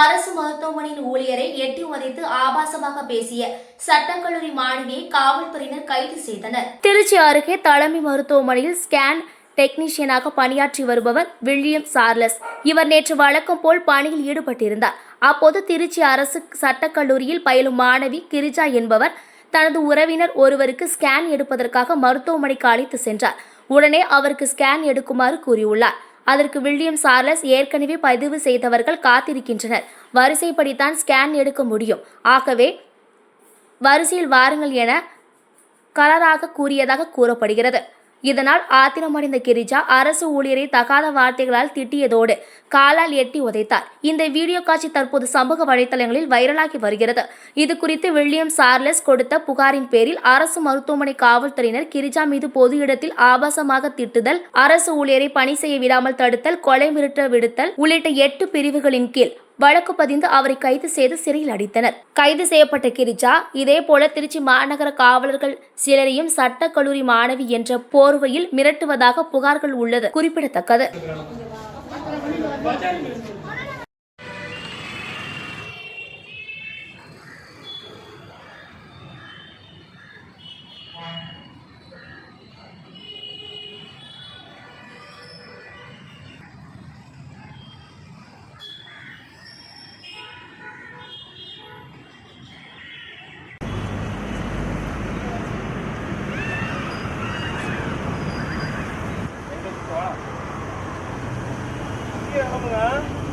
அரசு மருத்துவமனையின் ஊழியரை எட்டி உதைத்து ஆபாசமாக பேசிய சட்டக்கல்லூரி மாணவியை காவல்துறையினர் கைது செய்தனர். திருச்சி அருகே தலைமை மருத்துவமனையில் ஸ்கேன் டெக்னீஷியனாக பணியாற்றி வருபவர் வில்லியம் சார்லஸ். இவர் நேற்று வழக்கம் போல் பணியில் ஈடுபட்டிருந்தார். அப்போது திருச்சி அரசு சட்டக்கல்லூரியில் பயிலும் மாணவி கிரிஜா என்பவர் தனது உறவினர் ஒருவருக்கு ஸ்கேன் எடுப்பதற்காக மருத்துவமனைக்கு அழைத்து சென்றார். உடனே அவருக்கு ஸ்கேன் எடுக்குமாறு கூறியுள்ளார். அதற்கு வில்லியம் சார்லஸ் ஏற்கனவே பதிவு செய்தவர்கள் காத்திருக்கின்றனர். வரிசைப்படித்தான் ஸ்கேன் எடுக்க முடியும். ஆகவே வரிசையில் வாருங்கள் என கலராக கூறியதாக கூறப்படுகிறது. இதனால் ஆத்திரமடைந்த கிரிஜா அரசு ஊழியரை தகாத வார்த்தைகளால் திட்டியதோடு காலால் எட்டி உதைத்தார். இந்த வீடியோ காட்சி தற்போது சமூக வலைதளங்களில் வைரலாகி வருகிறது. இது குறித்து வில்லியம் சார்லஸ் கொடுத்த புகாரின் பேரில் அரசு மருத்துவமனை காவல்துறையினர் கிரிஜா மீது பொது இடத்தில் ஆபாசமாக திட்டுதல் அரசு ஊழியரை பணி செய்ய விடாமல் தடுத்தல் கொலை மிரட்ட விடுத்தல் உள்ளிட்ட எட்டு பிரிவுகளின் கீழ் வழக்கு பதிந்து அவரை கைது செய்து சிறையில் அடைத்தனர். கைது செய்யப்பட்ட கிரிஜா இதேபோல திருச்சி மாநகர காவலர்கள் சிலரையும் சட்டக்கல்லூரி மாணவி என்ற போர்வையில் மிரட்டுவதாக புகார்கள் உள்ளது. குறிப்பிடத்தக்கது. ang mga?